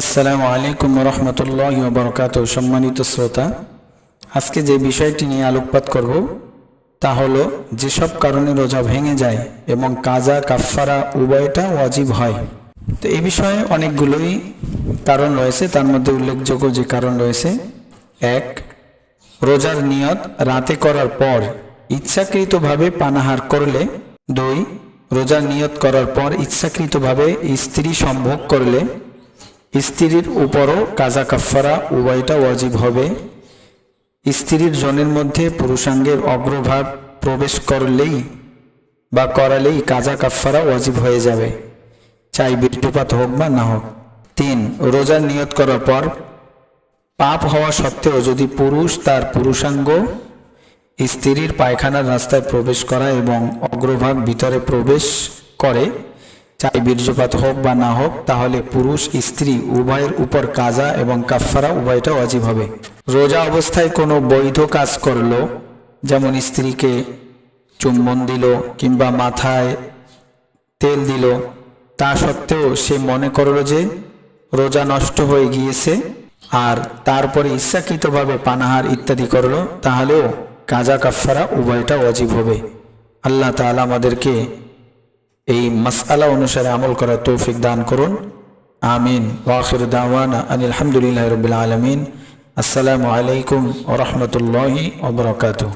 আসসালামু আলাইকুম রহমতুল্লাহ বরকাত সম্মানিত শ্রোতা, আজকে যে বিষয়টি নিয়ে আলোকপাত করব, তা হলো যেসব কারণে রোজা ভেঙে যায় এবং কাজা, কাফফারা উভয়টা ওয়াজিব হয়। তো এই বিষয়ে অনেকগুলোই কারণ রয়েছে, তার মধ্যে উল্লেখযোগ্য যে কারণ রয়েছে। এক, রোজার নিয়ত রাতে করার পর ইচ্ছাকৃতভাবে পানাহার করলে। দুই, রোজার নিয়ত করার পর ইচ্ছাকৃতভাবে স্ত্রী সম্ভোগ করলে। স্ত্রীর উপরও কাজা কাফারা উভয়টা ওয়াজিব হবে। স্ত্রীর জনের মধ্যে পুরুষাঙ্গের অগ্রভাগ প্রবেশ করলেই বা করালেই কাজা কাফারা ওয়াজিব হয়ে যাবে, চাই বীর্যপাত হোক বা না হোক। তিন রোজার নিয়ত করার পর পাপ হওয়া সত্ত্বেও যদি পুরুষ তার পুরুষাঙ্গ স্ত্রীর পায়খানার রাস্তায় প্রবেশ করা এবং অগ্রভাগ ভিতরে প্রবেশ করে চাই বীর্যপাত হোক বা না হোক, তাহলে পুরুষ, স্ত্রী, উভয়ের উপর কাজা এবং কাফফারা উভয়টা অজীব হবে। রোজা অবস্থায় কোনো বৈধ কাজ করল, যেমন স্ত্রীকে চুম্বন দিল কিংবা মাথায় তেল দিল, তা সত্ত্বেও সে মনে করল যে রোজা নষ্ট হয়ে গিয়েছে আর তারপরে ইচ্ছাকৃতভাবে পানাহার ইত্যাদি করল, তাহলেও কাজা কাফারা উভয়টা অজীব হবে। আল্লাহ তাআলা আমাদেরকে এই মাসআলা অনুসারে আমল করার তৌফিক দান করুন আমিন ওয়াখির দাওয়ানা আনিল হামদুলিল্লাহ রবিল আলমিন আসসালামু আলাইকুম ওরহমতুল্লাহি ওবরাকাতুহ